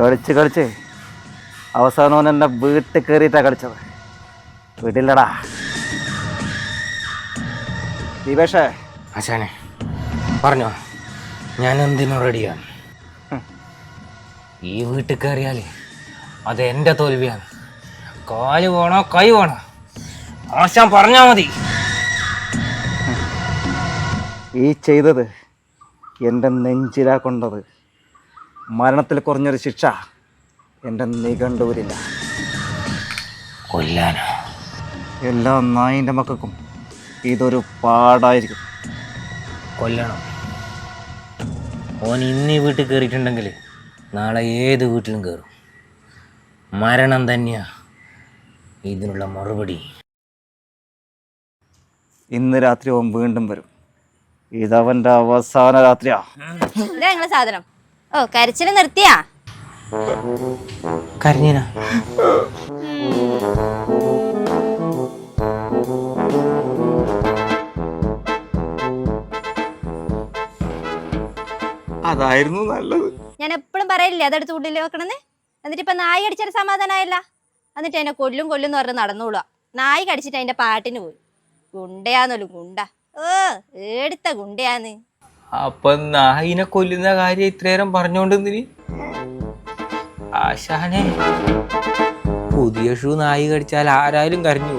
കളിച്ച് കളിച്ച് അവസാനം അവൻ എന്റെ വീട്ടിൽ കയറിയിട്ടാണ് കളിച്ചത്. വിടില്ലടാ. ദീപേഷേ അച്ഛനെ പറഞ്ഞോ. ഞാൻ എന്തിനും റെഡിയാണ്. ഈ വീട്ടിൽ കയറിയാൽ അത് എന്റെ തോൽവിയാണ്. കാൽ വേണോ കൈ വേണോ? ആശാൻ പറഞ്ഞാൽ മതി. ഈ ചെയ്തത് എന്റെ നെഞ്ചിലാ കൊണ്ടത്. മരണത്തിൽ കുറഞ്ഞൊരു ശിക്ഷ എന്റെ നിഘണ്ടൂരില്ല. കൊല്ലാനോ? എല്ലാ നായിന്റെ മക്കൾക്കും ഇതൊരു പാടായിരിക്കും. കൊല്ലണം. ഓൻ ഇന്ന് ഈ വീട്ടിൽ കയറിയിട്ടുണ്ടെങ്കിൽ നാളെ ഏത് വീട്ടിലും കയറും. മരണം തന്നെയാ ഇതിനുള്ള മറുപടി. ഇന്ന് രാത്രി ഓൻ വീണ്ടും വരും. ഇതവന്റെ അവസാന രാത്രിയാ. സാധനം. ഓ കരച്ചിൽ നിർത്തിയാ? കരഞ്ഞീന? അതായിരുന്നു നല്ലത്. ഞാൻ എപ്പോഴും പറയില്ലേ അതെടുത്ത് ഉള്ളിൽ വെക്കണമെന്ന് എന്നിട്ട് ഇപ്പൊ നായി അടിച്ചാൽ സമാധാനമായില്ല എന്നിട്ട് എന്നെ കൊല്ലും കൊല്ലും എന്ന് പറഞ്ഞ് നടന്നോളുക നായി കടിച്ചിട്ട് അതിന്റെ പാട്ടിന് പോയി. ഗുണ്ടയാന്നല്ലോ ഗുണ്ട. ഓ ഏടുത്ത ഗുണ്ടയാന്ന്. അപ്പൊ നായിനെ കൊല്ലുന്ന കാര്യം ഇത്രയേരം പറഞ്ഞോണ്ട് ആശാനെ പുതിയ ഷൂ നായി കടിച്ചാൽ ആരായാലും കരഞ്ഞു.